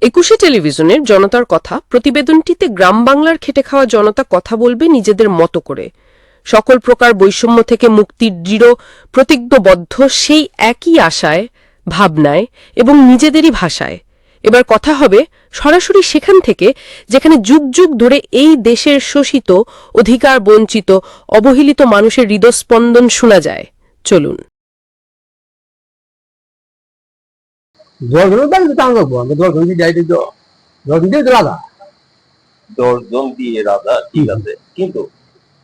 একুশে টেলিভিশনের জনতার কথা, প্রতিবেদনটিতে গ্রাম বাংলার খেটে খাওয়া জনতা কথা বলবে নিজেদের মতো করে। সকল প্রকার বৈষম্য থেকে মুক্তির দৃঢ়, প্রতিজ্ঞবদ্ধ সেই একই আশায়, ভাবনায় এবং নিজেদেরই ভাষায়। এবার কথা হবে সরাসরি সেখান থেকে, যেখানে যুগ যুগ ধরে এই দেশের শোষিত, অধিকার বঞ্চিত, অবহেলিত মানুষের হৃদস্পন্দন শোনা যায়। চলুন। জলগুলো তাহলে তো আনব আমি জল দিয়ে যাই তো জল দিয়ে তো লাগা দশজন দিয়ে রাজা ঠিক আছে। কিন্তু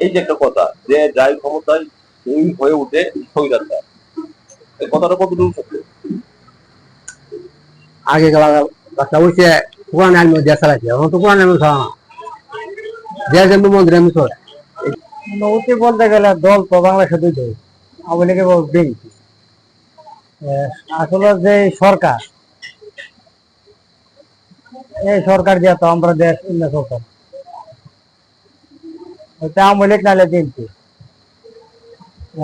এই যে একটা কথা যে যাই ক্ষমতায় সেই হয়ে উঠে স্বৈরাচার এই কথাটা কতটুকু সত্য? আগে বসে কোরআন আলমি দেশ চালাইছে এখন তো কোরআন চালা না। দেশ মন্দির চলে। বলতে গেলে দল তো বাংলাদেশে দুই দল আওয়ামী লীগের বিএনপি। আসলে যে সরকার, এই সরকার দিয়ে তো আমরা দেশ উন্নত নাহলে বিএনপি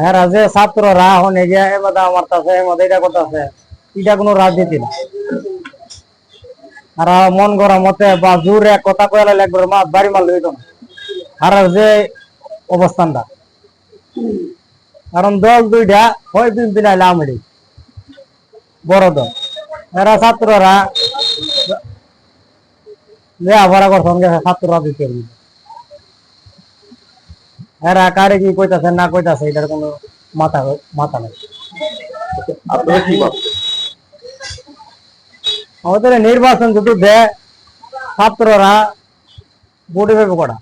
হ্যাঁ যে ছাত্ররা এগিয়ে এমাদা আমার কাছে এমাদা এটা করতেছে, এটা কোনো রাজনীতি না। আর মন গড়া মতে বা জোরে কথা কয়ে লাগবে মা বাড়ি মারলে হইতো না। আর যে অবস্থানটা, কারণ দল দুইটা হয় নাইলে আওয়ামী লীগ। বড় দল এরা ছাত্ররা লেখাপড়া করছেন গেছে ছাত্ররা দিতে এরা কারে কি কইতাছে না কইতাছে এটার কোনো মাথা মাথা নেই। আপনারা কি আমাদের নির্বাচন যদি দেয় ছাত্ররা ভোটে করা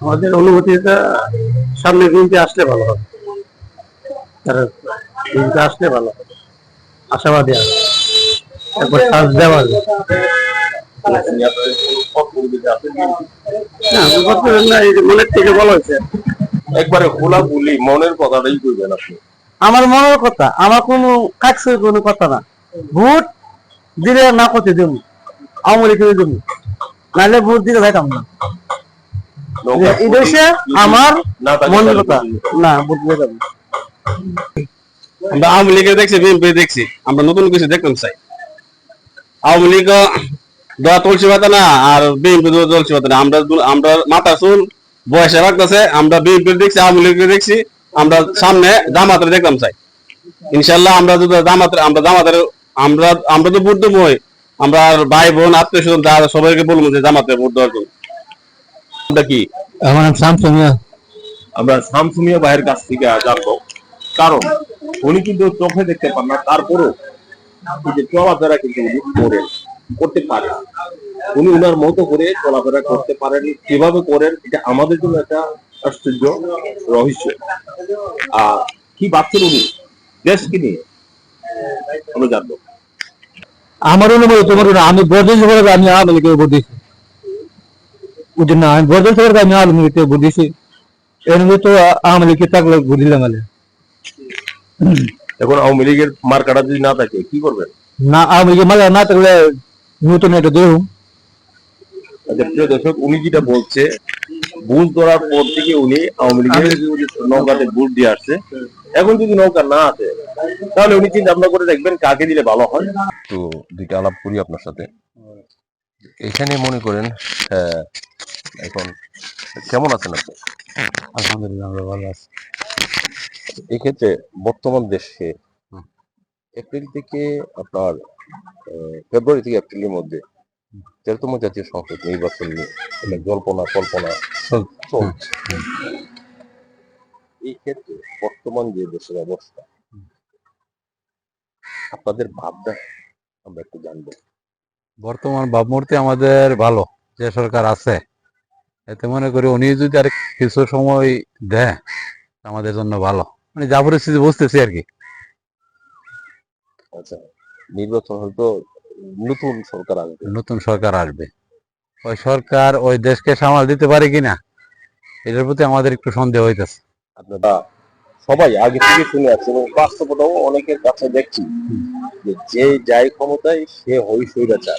আমাদের অনুভূতিটা সামনে দিনটি আসলে ভালো হবে। তারা আসলে ভালো হবে। আশাবাদী আছে। একবার শ্বাস দেওয়া যাবে কোনো পথ পরিবেশে আছেন কি? না আমি বলতে পারি না, এই যে মনের থেকে বলা হয়েছে। একবারে খোলা বলি মনের কথাটাই কইবেন আপনি। আমার মনের কথা আমার কোনো কোনো কথা না। ভোট দিলে না করতে দেবো আওয়ামী লীগের দেবো নাহলে ভোট দিতে যাইতাম না। আমার মনের কথা না ভোট দিতে যাব আমরা আওয়ামী লীগের দেখছি বিএনপি দেখছি আমরা নতুন কিছু দেখতাম চাই। আওয়ামী লীগ দোয়া তুলসী পাতা না আর বিএনপি দোয়া তুলসী পাতা না। আমরা আমরা মাথা চুল বয়সে রাখতেছে আমরা বিএনপি দেখছি আওয়ামী লীগের দেখছি আমরা সামনে জামাতের দেখলাম চাই। ইনশাল্লাহ আমরা যদি জামাতের আমরা জামাতের আমরা আমরা তো ভোট দেবই আমরা আর ভাই বোন আত্মীয় স্বজন যা আছে সবাইকে বলব যে জামাতে ভোট দেওয়ার জন্য। আমরা কি? আমার নাম শামসুন আমরা শামসুমিয়া ভাইয়ের কাছ থেকে জানব। কারণ উনি কিন্তু চোখে দেখতে পান না, তারপরও যে চলাফেরা কিন্তু উনি করেন, করতে পারেন। উনি উনার মতো করে চলাফেরা করতে পারেন, কীভাবে করেন, এটা আমাদের জন্য একটা আশ্চর্য রহস্য। আর কি ভাবছেন উনি? দেশকে নিয়ে? আমরা জানব। আমার অনুভূতি তোমার আমি বর্জন সরকার আমি আওয়ামী লীগের ভোট দিয়েছি বুঝলি না? আমি বর্জন সরকার আমি আওয়ামী লীগের ভোট দিয়েছি এর তো আওয়ামী লীগকে থাকলে ভোট দিলাম এখন আওয়ামী লীগের মার্কাটা যদি না থাকে কি করবেন? না আওয়ামী লীগের মালা না থাকলে নতুন একটা দেব আচ্ছা প্রিয় দর্শক উনি যেটা বলছে বুঝ ধরার পর থেকে উনি আওয়ামী লীগের নৌকাতে বুট দিয়ে আসছে এখন যদি নৌকা না আছে তাহলে উনি চিন্তা ভাবনা করে দেখবেন কাকে দিলে ভালো হয়। তো দুইটা আলাপ করি আপনার সাথে। এখানে মনে করেন আহ, এখন কেমন আছেন আপনি? আলহামদুলিল্লাহ আমরা ভালো আছি। এক্ষেত্রে বর্তমান দেশে এপ্রিল থেকে আপনার ফেব্রুয়ারি থেকে এপ্রিলের মধ্যে তেরোতম জাতীয় সংসদ নির্বাচন নিয়ে জল্পনা, কল্পনা চলছে। এই ক্ষেত্রে বর্তমান যে দেশের অবস্থা, আপনাদের ভাবনা আমরা একটু জানব। বর্তমান ভাবমূর্তি আমাদের ভালো, যে সরকার আছে। এতে মনে করি উনি যদি আর কিছু সময় দেয়, আমাদের জন্য ভালো। মানে যা পরিস্থিতি বুঝতেছি আর কি। আচ্ছা নির্বাচন হয়তো নতুন সরকার আসবে। নতুন সরকার আসবে। ওই সরকার ওই দেশকে সামাল দিতে পারে কিনা এটার প্রতি আমাদের একটু সন্দেহ হইতেছে। আপনারা সবাই আগে থেকে শুনে আসছে এবং বাস্তবতাও অনেকের কাছে দেখছি যে যে যাই ক্ষমতায় সে হই স্বৈরাচার।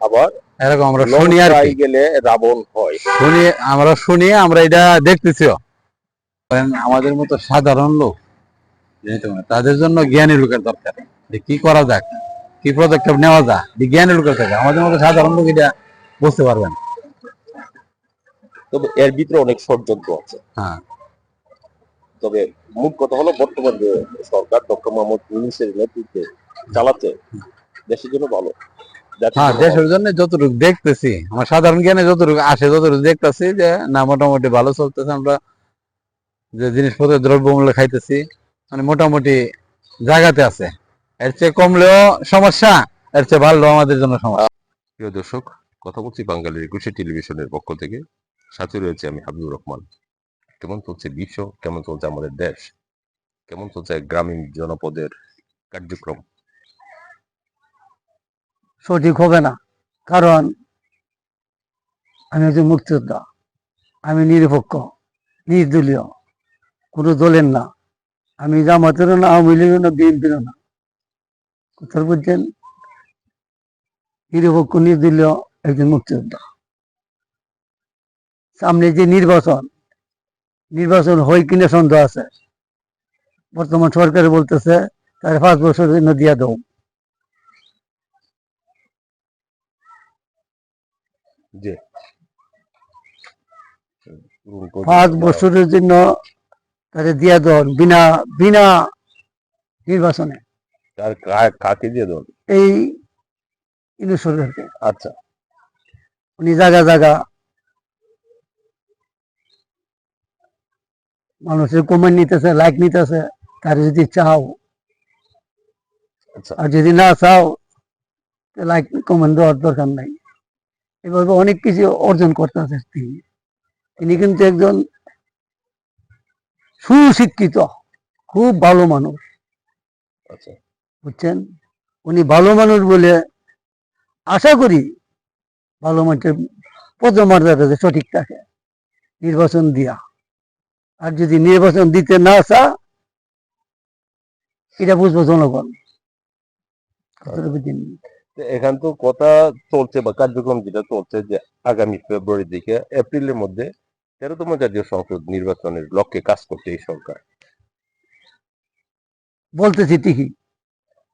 আবার এরকম আমরা শুনি আর গেলে রাবণ হয়। শুনি আমরা শুনি আমরা এটা দেখতেছিও। কারণ আমাদের মতো সাধারণ লোক তাদের জন্য জ্ঞানী লোকের দরকার। যে কি করা যাক কি পদক্ষেপ নেওয়া যায় বিজ্ঞানের লোকের থেকে। আমাদের মতো সাধারণ লোক এটা বুঝতে পারবেন। তবে এর ভিতরে অনেক ষড়যন্ত্র আছে। হ্যাঁ। তবে মূল কথা হলো বর্তমান যে সরকার ডক্টর মোহাম্মদ ইউনিসের নেতৃত্বে চালাচ্ছে দেশের জন্য ভালো। হ্যাঁ দেশের জন্য যতটুকু দেখতেছি আমার সাধারণ জ্ঞানে যতটুকু আসে যতটুকু দেখতেছি যে না মোটামুটি ভালো চলতেছে আমরা যে জিনিসপত্রের দ্রব্যমূল্য খাইতেছি মানে মোটামুটি জায়গাতে আছে। এর চেয়ে কমলেও সমস্যা এর চেয়ে ভালো আমাদের জন্য সমস্যা। প্রিয় দর্শক কথা বলছি বাঙালির একুশে টেলিভিশনের পক্ষ থেকে। সাথে রয়েছে আমি হাবিবুর রহমান। কেমন চলছে বিশ্ব কেমন চলছে আমাদের দেশ কেমন চলছে গ্রামীণ জনপদের কার্যক্রম? সঠিক হবে না কারণ আমি একজন মুক্তিযোদ্ধা আমি নিরপেক্ষ নির্দলীয়। কোনো দলের না। আমি জামাতেরও না আওয়ামী লীগের না বিএনপিরও না। কথা বুঝছেন নিরপেক্ষ নির্দলীয় একজন মুক্তিযোদ্ধা। সামনে যে নির্বাচন নির্বাচন হয় কিনা সন্দেহ আছে। বর্তমান সরকার বলতেছে তার পাঁচ বছরের জন্য দিয়া দেবো পাঁচ বছরের জন্য তাদের দিয়া দেন বিনা বিনা নির্বাচনে। আর কাকে দিয়ে দেন? এই ইন্দু সরকারকে। আচ্ছা। উনি জায়গা জায়গা মানুষের কমেন্ট নিতেছে লাইক নিতেছে তার যদি চাও। আচ্ছা। আর যদি না চাও লাইক কমেন্ট দেওয়ার দরকার নাই। এভাবে অনেক কিছু অর্জন করতেছে তিনি। তিনি কিন্তু একজন সুশিক্ষিত খুব ভালো মানুষ। আচ্ছা। বুঝছেন? উনি ভালো মানুষ বলে আশা করি ভালো মানুষের পদমর্যাদা যে সঠিক থাকে। নির্বাচন দিয়া। আর যদি নির্বাচন দিতে না চা এটা বুঝব জনগণ? তো এখান তো কথা চলছে বা কার্যক্রম যেটা চলছে যে আগামী ফেব্রুয়ারির দিকে এপ্রিলের মধ্যে তেরোতম জাতীয় সংসদ নির্বাচনের লক্ষ্যে কাজ করছে এই সরকার। বলতেছি ঠিকই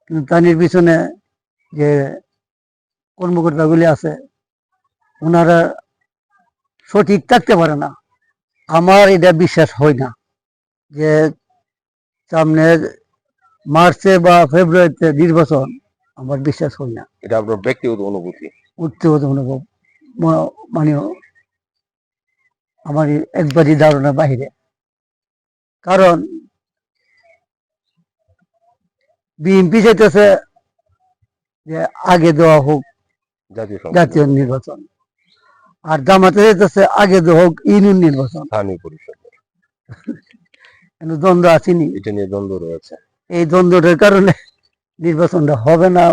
কিন্তু তাদের পিছনে যে কর্মকর্তাগুলি আছে ওনারা সঠিক থাকতে পারে না। আমার এটা বিশ্বাস হয় না যে সামনের মার্চে বা ফেব্রুয়ারিতে নির্বাচন আমার বিশ্বাস হয় না। এটা আপনার ব্যক্তিগত অনুভূতি? উঠতে অনুভব মানে আমার একবারই ধারণা বাহিরে। কারণ বিএনপি চাইতেছে যে আগে দেওয়া হোক জাতীয় নির্বাচন। আর জামাতে চাইতেছে আগে দেওয়া হোক ইউনিয়ন নির্বাচন। স্থানীয় পরিষদ। দ্বন্দ্ব আসেনি। এটা নিয়ে দ্বন্দ্ব রয়েছে। এই দ্বন্দ্বটার কারণে নির্বাচনটা হবে না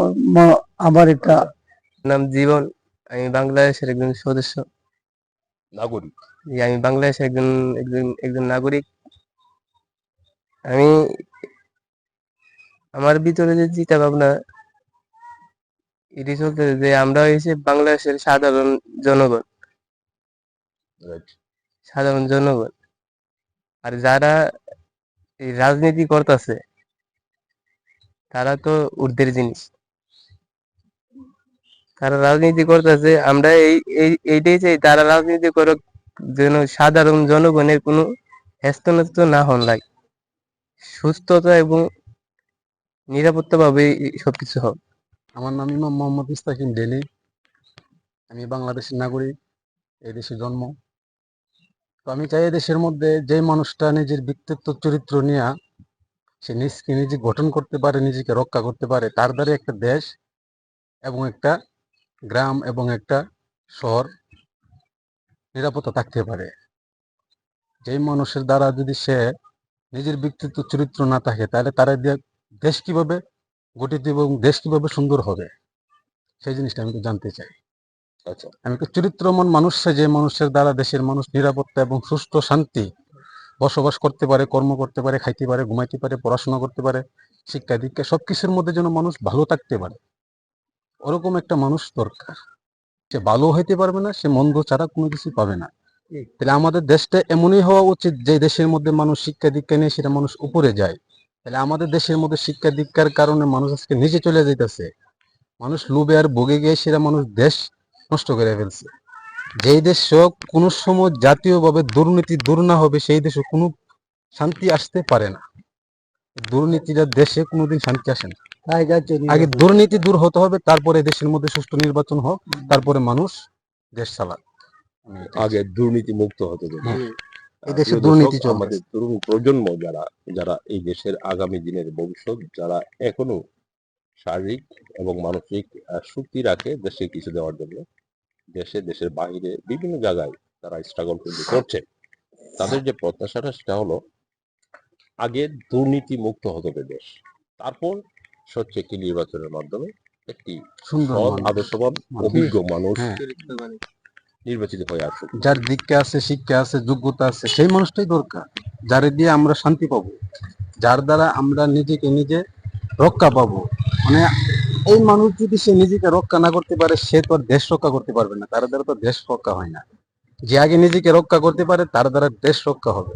আমার একটা নাম জীবন আমি বাংলাদেশের একজন সদস্য। নাগরিক। জি, আমি বাংলাদেশের একজন একজন একজন নাগরিক। আমি আমার ভিতরে যে চিন্তা ভাবনা এটি চলতে যে আমরা হয়েছে বাংলাদেশের সাধারণ জনগণ। সাধারণ জনগণ। আর যারা এই রাজনীতি করতেছে তারা তো ঊর্ধ্বের জিনিস। তারা রাজনীতি করতেছে আমরা এই এই এইটাই চাই তারা রাজনীতি করুক যেন সাধারণ জনগণের কোনো হ্যাস্তন্যস্ত না হন লাগে। সুস্থতা এবং নিরাপত্তা ভাবে সবকিছু হোক। আমার নাম ইমাম মোহাম্মদ ইস্তাকিম ডেলি। আমি বাংলাদেশের নাগরিক, এই দেশে জন্ম। তো আমি চাই দেশের মধ্যে যে মানুষটা নিজের ব্যক্তিত্ব, চরিত্র নিয়ে সে নিজকে নিজে গঠন করতে পারে, নিজেকে রক্ষা করতে পারে, তার দ্বারা একটা দেশ এবং একটা গ্রাম এবং একটা শহর নিরাপত্তা থাকতে পারে। যেই মানুষের দ্বারা যদি সে নিজের ব্যক্তিত্ব চরিত্র না থাকে তাহলে তারা দেশ কীভাবে গঠিত এবং দেশ কীভাবে সুন্দর হবে? সেই জিনিসটা আমি একটু জানতে চাই। আচ্ছা। আমি চরিত্রমন মানুষ যে মানুষের দ্বারা দেশের মানুষ নিরাপত্তা এবং সুস্থ শান্তি বসবাস করতে পারে কর্ম করতে পারে খাইতে পারে ঘুমাইতে পারে পড়াশোনা করতে পারে শিক্ষা দীক্ষা সবকিছুর মধ্যে যেন মানুষ ভালো থাকতে পারে। ওরকম একটা মানুষ দরকার। সে ভালো হইতে পারবে না, সে মন্দ ছাড়া কোনো কিছু পাবে না। তাহলে আমাদের দেশটা এমনই হওয়া উচিত যে দেশের মধ্যে মানুষ শিক্ষা দীক্ষা নিয়ে সেটা মানুষ উপরে যায়। তাহলে আমাদের দেশের মধ্যে শিক্ষা দীক্ষার কারণে মানুষ আজকে নিচে চলে যাইতেছে। মানুষ লোভে আর ভোগে গিয়ে সেটা মানুষ দেশ নষ্ট করে ফেলছে। যেই দেশ কোনো সময় জাতীয়ভাবে দুর্নীতি দূর না হবে, সেই দেশে কোনো শান্তি আসতে পারে না। দুর্নীতিটা দেশে কোনোদিন শান্তি আসে না। আগে দুর্নীতি দূর হতে হবে তারপরে দেশের মধ্যে সুষ্ঠু নির্বাচন হোক তারপরে মানুষ দেশ চালাক। আগে দুর্নীতি মুক্ত হতে দেবে। হ্যাঁ। এই দেশে দুর্নীতি আমাদের তরুণ প্রজন্ম যারা যারা এই দেশের আগামী দিনের ভবিষ্যৎ যারা এখনও শারীরিক এবং মানসিক শক্তি রাখে দেশে কিছু দেওয়ার জন্য দেশে দেশের বাইরে বিভিন্ন জায়গায় তারা স্ট্রাগল কিন্তু করছে। তাদের যে প্রত্যাশাটা সেটা হলো আগে দুর্নীতি মুক্ত হতে হবে দেশ। তারপর একটি নির্বাচনের মাধ্যমে একটি সুন্দর আদর্শবান অভিজ্ঞ মানুষ হ্যাঁ। নির্বাচিত হয়ে আসুক। যার দীক্ষা আছে শিক্ষা আছে যোগ্যতা আছে সেই মানুষটাই দরকার। যার দিয়ে আমরা শান্তি পাবো যার দ্বারা আমরা নিজেকে নিজে রক্ষা পাবো। মানে এই মানুষ যদি সে নিজেকে রক্ষা না করতে পারে সে তো আর দেশ রক্ষা করতে পারবে না। তার দ্বারা তো দেশ রক্ষা হয় না। যে আগে নিজেকে রক্ষা করতে পারে তার দ্বারা দেশ রক্ষা হবে।